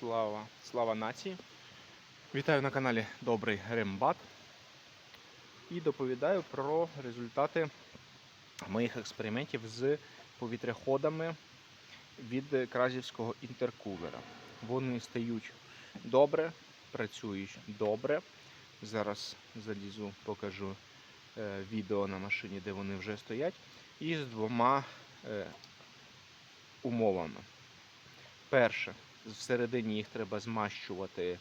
Слава, слава нації. Вітаю на каналі Добрий Рембат. І доповідаю про результати моїх експериментів з повітряходами від кразівського інтеркулера. Вони стають добре, працюють добре. Зараз залізу, покажу е, відео на машині, де вони вже стоять. І з двома е, умовами. Перше, всередині їх треба змащувати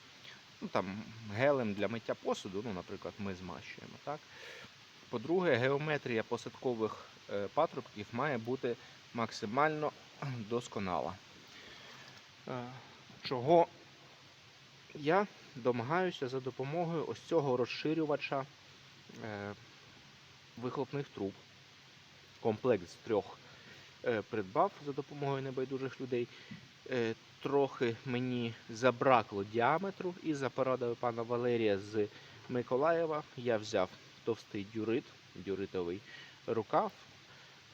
ну, там, гелем для миття посуду, ну, наприклад, ми змащуємо. Так? По-друге, геометрія посадкових е, патрубків має бути максимально досконала. Е, Чого я домагаюся за допомогою ось цього розширювача е, вихлопних труб. Комплект з трьох придбав за допомогою небайдужих людей. Е, Трохи мені забракло діаметру, і за порадою пана Валерія з Миколаєва я взяв товстий дюрит, дюритовий рукав,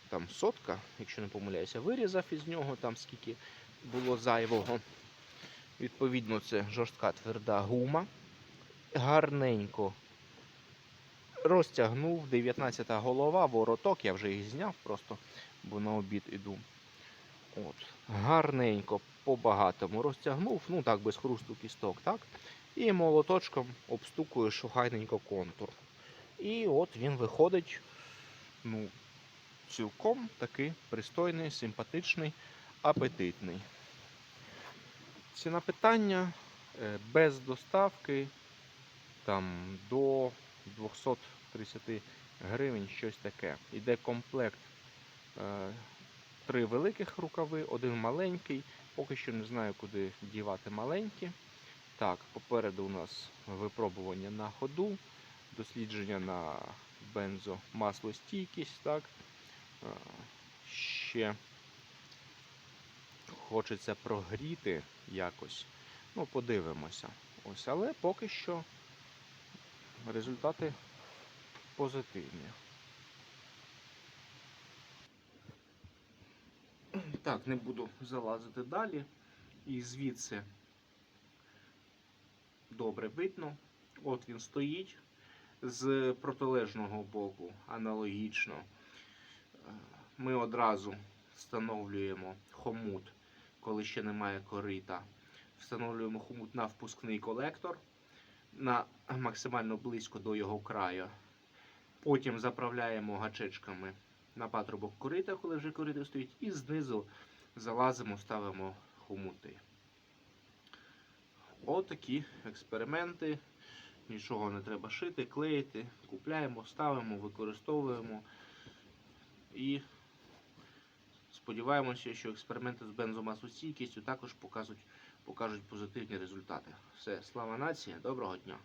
там сотка, якщо не помиляюся, вирізав із нього там скільки було зайвого. Відповідно, це жорстка тверда гума. Гарненько розтягнув 19 голова, вороток, я вже їх зняв просто, бо на обід іду. От, гарненько по-багатому розтягнув, ну так, без хрусту кісток, так? І молоточком обстукую шухайненько контур. І от він виходить, ну, цілком такий пристойний, симпатичний, апетитний. Ціна питання е, без доставки там до 230 гривень, щось таке. Іде комплект. Три великих рукави, один маленький. Поки що не знаю, куди дівати маленькі. Так, попереду у нас випробування на ходу, дослідження на бензомаслостійкість. Так. Е, Ще хочеться прогріти якось. Ну, подивимося. Ось, але поки що результати позитивні. Так, не буду залазити далі. І звідси добре видно. От він стоїть з протилежного боку, аналогічно. Е, Ми одразу встановлюємо хомут, коли ще немає корита. Встановлюємо хомут на впускний колектор на максимально близько до його краю. Потім заправляємо гачечками на патрубок корита, коли вже корито стоїть, і знизу залазимо, ставимо хомути. Отакі експерименти. Нічого не треба шити, клеїти. Купляємо, ставимо, використовуємо. І сподіваємося, що експерименти з бензомасостійкістю також покажуть, покажуть позитивні результати. Все, слава нації, доброго дня!